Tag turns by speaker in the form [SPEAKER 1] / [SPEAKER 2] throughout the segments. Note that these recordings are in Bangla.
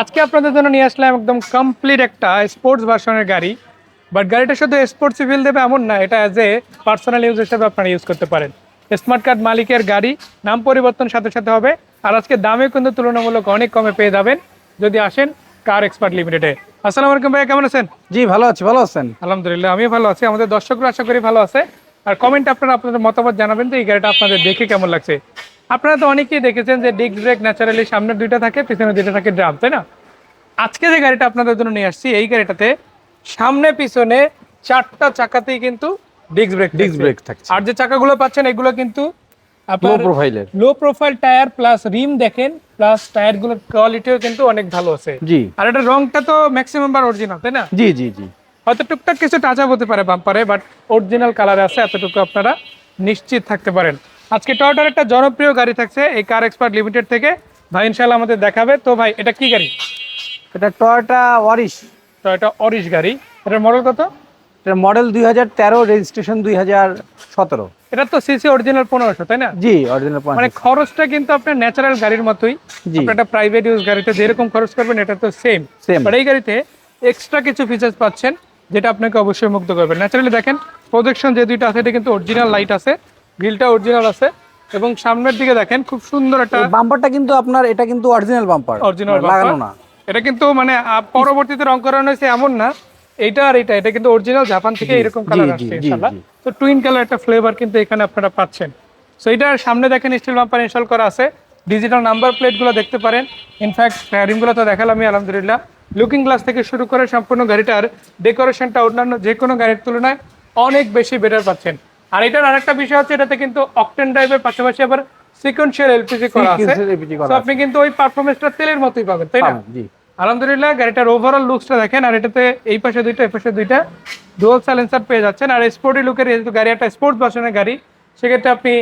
[SPEAKER 1] আজকে আপনাদের জন্য নিয়ে আসলাম একদম কমপ্লিট একটা স্পোর্টস ভার্সনের গাড়ি বাট গাড়িটা শুধু স্পোর্টস ফিল দেবে এমন না এটা অ্যাজ এ পার্সোনাল ইউজ হিসেবে আপনারা ইউজ করতে পারেন। স্মার্ট কার্ড মালিকের গাড়ি নাম পরিবর্তন সাথে সাথে হবে আর আজকে দামে কিন্তু তুলনামূলক অনেক কমে পেয়ে যাবেন যদি আসেন কার এক্সপার্ট লিমিটেডে আসসালামু আলাইকুম ভাইয়া কেমন আছেন?
[SPEAKER 2] জি ভালো আছি ভালো আছেন?
[SPEAKER 1] আলহামদুলিল্লাহ আমিও ভালো আছি আমাদের দর্শকরা আশা করি ভালো আছে। আর কমেন্ট আপনারা আপনাদের মতামত জানাবেন যে এই গাড়িটা আপনাদের দেখে কেমন লাগছে। আপনারা তো অনেকেই দেখেছেন যে ডিস্ক ব্রেক ন্যাচারালি সামনের দুইটা থাকে পিছনে দুইটা থাকে ড্রাম তাই না? আজকে যে গাড়িটা আপনাদের জন্য নিয়ে আসছি এই গাড়িটাতে সামনে পিছনে চারটা চাকাতেই কিন্তু ডিস্ক ব্রেক
[SPEAKER 2] ডিস্ক ব্রেক থাকছে।
[SPEAKER 1] আর যে চাকাগুলো পাচ্ছেন এগুলো কিন্তু
[SPEAKER 2] লো প্রোফাইলের
[SPEAKER 1] low profile tyre plus rim দেখেন প্লাস টায়ারগুলোর কোয়ালিটিও কিন্তু অনেক ভালো আছে।
[SPEAKER 2] জি।
[SPEAKER 1] আর এটা রংটা তো ম্যাক্সিমাম বার অরিজিনাল তাই না?
[SPEAKER 2] জি জি জি।
[SPEAKER 1] হয়তো টুকটাক কিছু টাচ আপ হতে পারে বাম্পারে বাট অরিজিনাল কালার আছে এতটুকু আপনারা নিশ্চিত থাকতে পারেন। আজকে টয়োটার একটা জনপ্রিয় গাড়ি থাকছে এই কার এক্সপার্ট লিমিটেড থেকে। ভাই ইনশাল্লাহ আমাদের দেখাবে। তো ভাই এটা কি গাড়ি?
[SPEAKER 2] এটা টয়োটা ওয়ারিশ
[SPEAKER 1] টয়োটা অরিশ গাড়ি। এটার মডেল কত?
[SPEAKER 2] এটা মডেল দুই হাজার তেরো রেজিস্ট্রেশন দুই হাজার সতেরো।
[SPEAKER 1] এটা তো সিসি অরিজিনাল পনেরোশো তাই না?
[SPEAKER 2] জি অরিজিনাল
[SPEAKER 1] মানে খরচটা কিন্তু আপনার ন্যাচারাল গাড়ির মতোই।
[SPEAKER 2] জি।
[SPEAKER 1] একটা প্রাইভেট ইউজ গাড়িতে যেরকম খরচ করবেন এটা তো সেম
[SPEAKER 2] Same.
[SPEAKER 1] বাট এই গাড়িতে এক্সট্রা কিছু ফিচার্স পাচ্ছেন যেটা আপনাকে অবশ্যই মুগ্ধ করবে। ন্যাচারালি দেখেন প্রজেকশন যে দুইটা আছে এটা কিন্তু অরিজিনাল লাইট আছে। গ্রিলটা অরিজিনাল আছে এবং সামনের দিকে দেখেন খুব সুন্দর একটা
[SPEAKER 2] বাম্পারটা কিন্তু আপনার এটা কিন্তু অরিজিনাল বাম্পার
[SPEAKER 1] অরিজিনাল
[SPEAKER 2] লাগানো না।
[SPEAKER 1] এটা কিন্তু মানে পরবর্তীতে রং করানো হয়েছে এমন না। এইটা আর এটা এটা কিন্তু অরিজিনাল জাপান থেকে এরকম কালার আসছে ইনশাআল্লাহ। তো টুইন কালার একটা ফ্লেভার কিন্তু এখানে আপনারা পাচ্ছেন। সো এটার সামনে দেখেন স্টিল বাম্পার ইনস্টল করা আছে। ডিজিটাল নাম্বার প্লেটগুলো দেখতে পারেন। ইনফ্যাক্ট রিমগুলো তো দেখালামই আলহামদুলিল্লাহ। লুকিং গ্লাস থেকে শুরু করে সম্পূর্ণ গাড়িটার ডেকোরেশনটা অন্যান্য যে কোনো গাড়ির তুলনায় অনেক বেশি বেটার পাচ্ছেন। আর এটার আরেকটা বিষয় হচ্ছে এটাতে কিন্তু অকটেন ড্রাইভের পাশাপাশি আবার সিকোয়েন্সিয়াল এলপিজি করা আছে। আপনি কিন্তু ওই পারফরমেন্সটা তেলের মতোই পাবেন তাই না?
[SPEAKER 2] জি।
[SPEAKER 1] আলহামদুলিল্লাহ গাড়িটার ওভারঅল লুকসটা দেখেন আর এটাতে এই পাশে দুইটা এই পাশে দুইটা ডুয়াল সাইলেন্সার পেয়ে যাচ্ছেন। আর স্পোর্টি লুকের যেহেতু গাড়ি একটা স্পোর্টস ভার্সনের গাড়ি সেক্ষেত্রে আপনি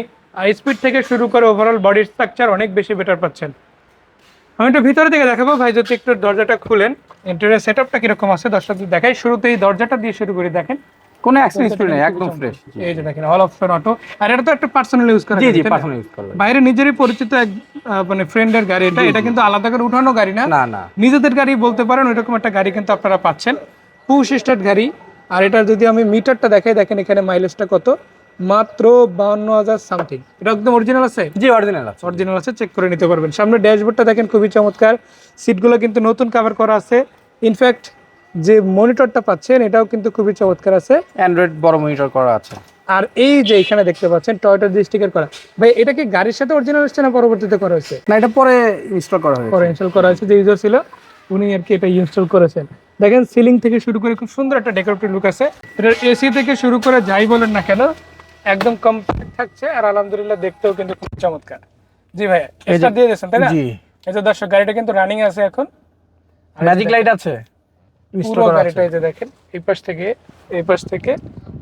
[SPEAKER 1] স্পিড থেকে শুরু করে ওভারঅল বডির স্ট্রাকচার অনেক বেশি বেটার পাচ্ছেন। আমি একটু ভিতরে দিকে দেখাবো ভাই যদি একটু দরজাটা খুলেন। ইন্টেরিয়ার সেট আপটা কীরকম আছে দর্শকদের দেখাই। শুরুতেই দরজাটা দিয়ে শুরু করে দেখেন।
[SPEAKER 2] কোনো অ্যাক্সিডেন্ট নেই একদম ফ্রেশ
[SPEAKER 1] এই যে দেখেন অল অপশন অটো আর এটা তো একটা পার্সোনাল ইউজ করা
[SPEAKER 2] জি জি পার্সোনাল ইউজ করবেন
[SPEAKER 1] বাইরে নিজেরই পরিচিত এক মানে ফ্রেন্ডের গাড়ি এটা এটা কিন্তু আলাদা করে উঠানো গাড়ি না।
[SPEAKER 2] না না।
[SPEAKER 1] নিজেদের গাড়ি বলতে পারেন ওইরকম একটা গাড়ি কিন্তু আপনারা পাচ্ছেন। পুশ স্টার্ট গাড়ি। আর এটার যদি আমি মিটারটা দেখাই দেখেন এখানে মাইলেজটা কত? মাত্র বাউন্ন হাজার সামথিং এটা একদম অরিজিনাল আছে?
[SPEAKER 2] জি অরিজিনাল আছে।
[SPEAKER 1] অরিজিনাল আছে চেক করে নিতে পারবেন। সামনে ড্যাশবোর্ডটা দেখেন খুবই চমৎকার। সিটগুলো কিন্তু নতুন কভার করা আছে। ইনফ্যাক্ট যে মনিটরটা পাচ্ছেন এটাও কিন্তু খুবই চমৎকার আছে।
[SPEAKER 2] অ্যান্ড্রয়েড বড় মনিটর করা আছে।
[SPEAKER 1] আর এই যে এখানে দেখতে পাচ্ছেন টয়টা ডিস্ট্রিক্টের করা। ভাই এটা কি গাড়ির সাথে অরিজিনাল এসছে না পরবর্তীতে করা হয়েছে?
[SPEAKER 2] না এটা পরে ইনস্টল করা হয়েছে।
[SPEAKER 1] পরে ইনস্টল করা হয়েছে যে ইউজার ছিল উনি আর কি এটা ইনস্টল করেছেন। দেখেন সিলিং থেকে শুরু করে খুব সুন্দর একটা ডেকোরেটিভ লুক আছে। এটার এসি থেকে শুরু করে যাই বলেন না কেন একদম কমপ্লিট থাকছে আর আলহামদুলিল্লাহ দেখতেও কিন্তু খুব চমৎকার। জি ভাই এটা দিয়ে দিয়েছেন তাই না?
[SPEAKER 2] জি।
[SPEAKER 1] এই যে দর্শক গাড়িটা কিন্তু রানিং আছে এখন।
[SPEAKER 2] ম্যাজিক লাইট আছে।
[SPEAKER 1] পুরো যে দেখেন এই পাশ থেকে এই পাশ থেকে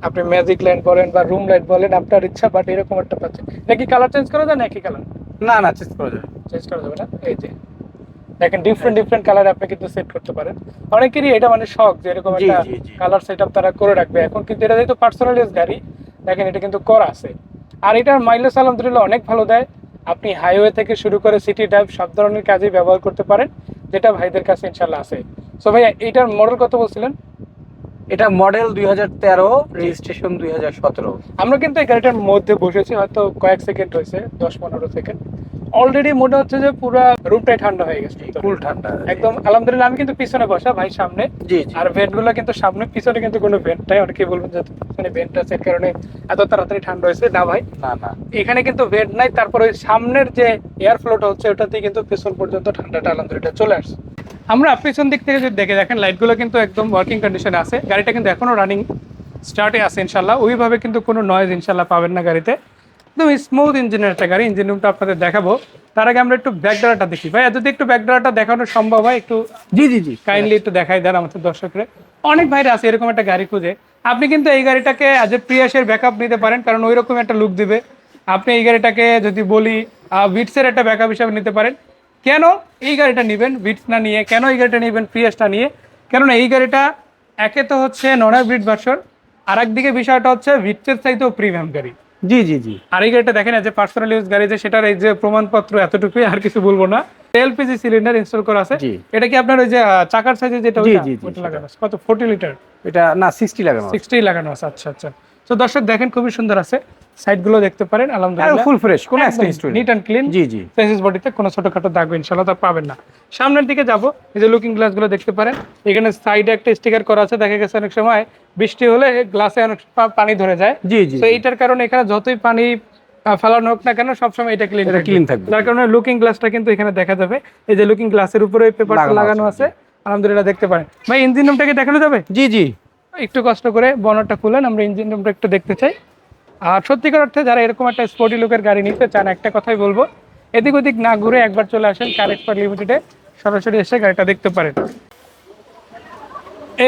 [SPEAKER 1] আপনি ম্যাজিক লাইট বলেন বা রুম লাইট বলেন আপনার ইচ্ছা বাট এরকম একটা পাচ্ছেন। নাকি কালার চেঞ্জ করা যায় না একই কালার
[SPEAKER 2] না না চেঞ্জ করা যাবে
[SPEAKER 1] চেঞ্জ করা যাবে না? এই যে। দেখেন ডিফারেন্ট ডিফারেন্ট কালার আপনি কিন্তু সেট করতে পারেন। অনেকেরই এটা মানে শখ যে এরকম একটা। কালার সেট তারা করে রাখবে। এখন কিন্তু এটা যেহেতু পার্সোনাল ইউজ গাড়ি দেখেন এটা কিন্তু করা আছে। আর এটার মাইলেজ আলহামদুলিল্লাহ অনেক ভালো দেয়। আপনি হাইওয়ে থেকে শুরু করে সিটি ড্রাইভ সব ধরনের কাজেই ব্যবহার করতে পারেন। যেটা ভাইদের কাছে ইনশাল্লাহ আছে। সো ভাইয়া এটার মডেল কত বলছিলেন?
[SPEAKER 2] এটা মডেল দুই হাজার তেরো রেজিস্ট্রেশন দুই হাজার সতেরো।
[SPEAKER 1] আমরা কিন্তু এই গাড়িটার মধ্যে বসেছি হয়তো কয়েক সেকেন্ড হয়েছে দশ পনেরো সেকেন্ড অলরেডি মনে হচ্ছে যে পুরো রুমটাই ঠান্ডা হয়ে গেছে।
[SPEAKER 2] ফুল ঠান্ডা
[SPEAKER 1] একদম আলহামদুলিল্লাহ আমি কিন্তু পিছনে বসা ভাই সামনে। আর ভেন্টগুলো কিন্তু সামনে পিছনে কিন্তু কোনো ভেন্ট নাই অনেকে বলবেন যে পিছনে ভেন্ট আছে এর কারণে এত তাড়াতাড়ি ঠান্ডা হয়েছে। না ভাই
[SPEAKER 2] না না।
[SPEAKER 1] এখানে কিন্তু ভেন্ট নাই তারপর ওই সামনের যে এয়ার ফ্লোটা হচ্ছে ওটাতে কিন্তু পিছন পর্যন্ত ঠান্ডাটা আলহামদুলিল্লাহ চলে আসছে। আমরা পিছন দিক থেকে যদি দেখে দেখেন লাইটগুলো কিন্তু একদম ওয়ার্কিং কন্ডিশনে আছে। গাড়িটা কিন্তু এখনও রানিং স্টার্টে আছে ইনশাল্লাহ ওইভাবে কিন্তু কোনো নয়েজ ইনশাল্লাহ পাবেন না গাড়িতে। একদম স্মুথ ইঞ্জিনের একটা গাড়ি ইঞ্জিন রুমটা আপনাদের দেখাবো। তার আগে আমরা একটু ব্যাক ডালাটা দেখি। ভাই যদি একটু ব্যাক ডালাটা দেখানো সম্ভব হয় একটু
[SPEAKER 2] জি জি জি।
[SPEAKER 1] কাইন্ডলি একটু দেখাই দেন আমাদের দর্শকরা। অনেক ভাইরা আছে এরকম একটা গাড়ি খুঁজে। আপনি কিন্তু এই গাড়িটাকে আজ এ প্রিয়াসের ব্যাকআপ নিতে পারেন কারণ ওই রকম একটা লুক দিবে। আপনি এই গাড়িটাকে যদি বলি বিটসের একটা ব্যাকআপ হিসাবে নিতে পারেন। কেন এই গাড়িটা নেবেন? বিটস না নিয়ে। কেন এই গাড়িটা নেবেন? প্রিয়াসটা নিয়ে। কেননা এই গাড়িটা একে তো হচ্ছে নন হাইব্রিড ভার্সন আর একদিকে বিষয়টা হচ্ছে ভিটসের চাইতেও প্রিমিয়াম গাড়ি।
[SPEAKER 2] জি জি জি।
[SPEAKER 1] আর এই গাড়িটা দেখেন যে পার্সোনাল ইউজ গাড়ি যে সেটার এই যে প্রমাণপত্র এতটুকুই আর কিছু বলব না। এলপিজি সিলিন্ডার ইনস্টল করা আছে। এটা কি আপনার ওই যে চাকার সাইজে যেটা
[SPEAKER 2] সেটা।
[SPEAKER 1] লাগানো আছে। কত? 40 লিটার
[SPEAKER 2] এটা না সিক্সটি লাগানো আছে।
[SPEAKER 1] 60 লাগানো আছে আচ্ছা আচ্ছা। তো দর্শক দেখেন খুবই সুন্দর আছে। সাইডগুলো দেখতে পারেন আলহামদুলিল্লাহ।
[SPEAKER 2] ফুল ফ্রেশ কোনো অ্যাক্সিডেন্ট
[SPEAKER 1] নিট অ্যান্ড ক্লিন
[SPEAKER 2] জি জি।
[SPEAKER 1] চেসিস বডিতে কোনো ছোটখাটো দাগ ইনশাআল্লাহ তা পাবেন না। সামনের দিকে যাব এই যে লুকিং গ্লাসগুলো দেখতে পারেন। এখানে সাইডে একটা স্টিকার করা আছে দেখা গেছে অনেক সময় বৃষ্টি হলে গ্লাসে অনেক পানি ধরে যায়।
[SPEAKER 2] জি জি
[SPEAKER 1] তো এইটার কারণে এখানে যতই পানি ফেলানো হোক না কেন সবসময় এটা ক্লিন
[SPEAKER 2] clean থাকবে।
[SPEAKER 1] যার কারণে লুকিং গ্লাসটা কিন্তু এখানে দেখা যাবে। এই যে লুকিং গ্লাসের উপরে পেপারটা
[SPEAKER 2] লাগানো আছে
[SPEAKER 1] আলহামদুলিল্লাহ দেখতে পারেন। ভাই ইঞ্জিন রুমটাকে দেখানো যাবে?
[SPEAKER 2] জি জি।
[SPEAKER 1] একটু কষ্ট করে বনারটা খুলেন, আমরা ইঞ্জিন রুমটা একটু দেখতে চাই। আর সত্যিকার অর্থে যারা এরকম একটা স্পোর্টি লুকের গাড়ি নিতে চান, একটা কথাই বলব, এদিক ওদিক না ঘুরে একবার চলে আসেন কার এক্সপার্ট লিমিটেডে সরাসরি এসে গাড়িটা দেখতে পারেন।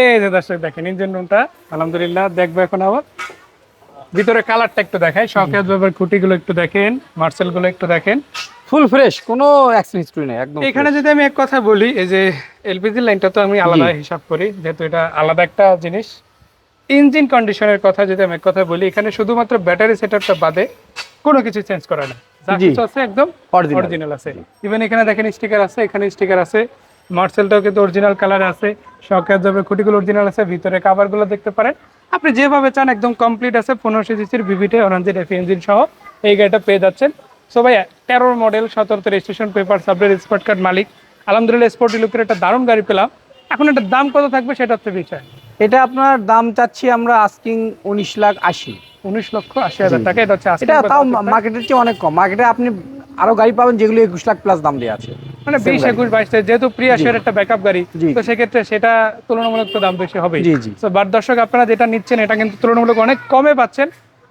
[SPEAKER 1] এই যে দর্শক, দেখেন ইঞ্জিন রুমটা আলহামদুলিল্লাহ, দেখব এখন আবার। ভিতরে কালারটা একটু দেখায় শখের ব্যাপার খুঁটিগুলো একটু দেখেন মার্সেলগুলো একটু দেখেন।
[SPEAKER 2] ফুল ফ্রেশ কোনো অ্যাক্সিডেন্ট হিস্ট্রি নেই একদম
[SPEAKER 1] এখানে যদি আমি এক কথা বলি এই যে এলপিজি লাইনটা তো আমি আলাদা হিসাব করি যেহেতু এটা আলাদা একটা জিনিস। ইঞ্জিন কন্ডিশনের কথা যদি আমি এক কথা বলি এখানে শুধুমাত্র ব্যাটারি সেটআপটা বাদে কোনো কিছু চেঞ্জ করে না। যা কিছু আছে একদম অরিজিনাল আছে। ইভেন এখানে দেখেন স্টিকার আছে এখানে স্টিকার আছে। মার্সেলটাও কিন্তু অরিজিনাল কালার আছে। শকের যাবে খুঁটিগুলো অরিজিনাল আছে ভিতরে কাভারগুলো দেখতে পারেন। আপনি যেভাবে চান একদম কমপ্লিট আছে। পনেরোশো সিসির অরেঞ্জের এফ ইঞ্জিন সহ এই গাড়িটা পেয়ে যাচ্ছেন। সো ভাই তেরো মডেল সতেরোতে রেজিস্ট্রেশন পেপার সাবলের স্পট কার্ড মালিক। আলহামদুলিল্লাহ স্পোর্টি লুকের একটা দারুণ গাড়ি পেলাম। এখন এটার দাম কত থাকবে সেটা হচ্ছে বিষয়।
[SPEAKER 2] এটা আপনার দাম চাচ্ছি আমরা আস্কিং উনিশ লাখ আশি।
[SPEAKER 1] উনিশ লক্ষ আশি হাজার টাকা এটা হচ্ছে
[SPEAKER 2] এটা তাও মার্কেটের চেয়ে অনেক কম। মার্কেটে আপনি আরও গাড়ি পাবেন যেগুলো একুশ লাখ প্লাস দাম দিয়ে আছে।
[SPEAKER 1] মানে বিশ একুশ বাইশ যেহেতু প্রিয়াসের একটা ব্যাকআপ গাড়ি তো সেক্ষেত্রে সেটা তুলনামূলক তো দাম বেশি হবে
[SPEAKER 2] জি জি।
[SPEAKER 1] তো বার দর্শক আপনারা যেটা নিচ্ছেন এটা কিন্তু তুলনামূলক অনেক কমে পাচ্ছেন।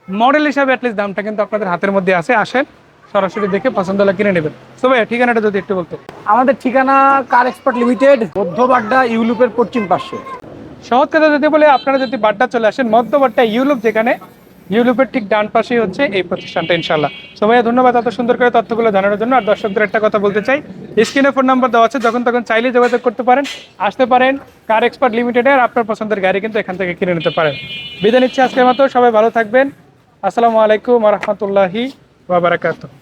[SPEAKER 1] মডেল হিসাবে অ্যাটলিস্ট দামটা কিন্তু আপনাদের হাতের মধ্যে আছে। আসেন সরাসরি দেখে পছন্দ হলে কিনে নেবেন। তো ভাই ঠিকানাটা যদি একটু বলতো
[SPEAKER 2] আমাদের ঠিকানা কার এক্সপার্ট লিমিটেড মধ্যবাড্ডা ইউলুপের পশ্চিম পাশে।
[SPEAKER 1] সহজ কথা যদি বলে আপনারা যদি বাড্ডা চলে আসেন মধ্যবাড্ডা ইউলুপ যেখানে ইউলুপের ঠিক ডান পাশেই হচ্ছে এই প্রতিষ্ঠানটা ইনশাল্লাহ সো ভাইয়া ধন্যবাদ এত সুন্দর করে তথ্যগুলো জানানোর জন্য। আর দর্শকদের একটা কথা বলতে চাই স্ক্রিনে ফোন নাম্বার দেওয়া আছে যখন তখন চাইলে যোগাযোগ করতে পারেন আসতে পারেন কার এক্সপার্ট লিমিটেডের আপনার পছন্দের গাড়ি কিন্তু এখান থেকে কিনে নিতে পারেন। বিদায় নিচ্ছি আজকের মতো সবাই ভালো থাকবেন। আসসালামু আলাইকুম রহমতুল্লাহি ওয়াবারাকাতুহ